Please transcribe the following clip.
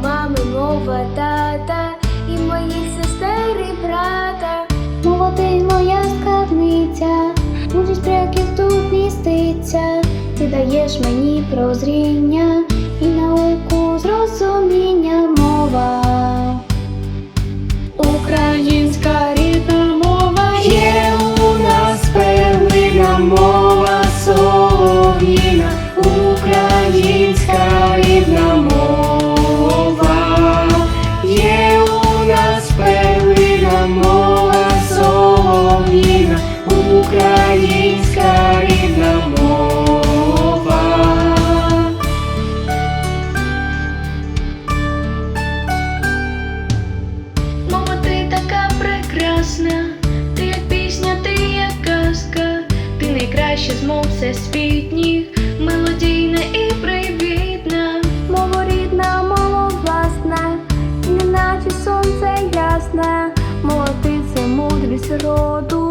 Мами, мова тата, і моїх сестер і брата. Мова ти моя скарбниця, мудрість предків тут міститься. Ти даєш мені прозріння і науку зрозуміння мова. Українська українська рідна мова. Мама, ти така прекрасна, ти як пісня, ти як казка, ти найкраща з мов всесвітніх, мелодійна і привітна. Мова рідна, мова власна, неначе сонце ясне. Мова ти це мудрість роду.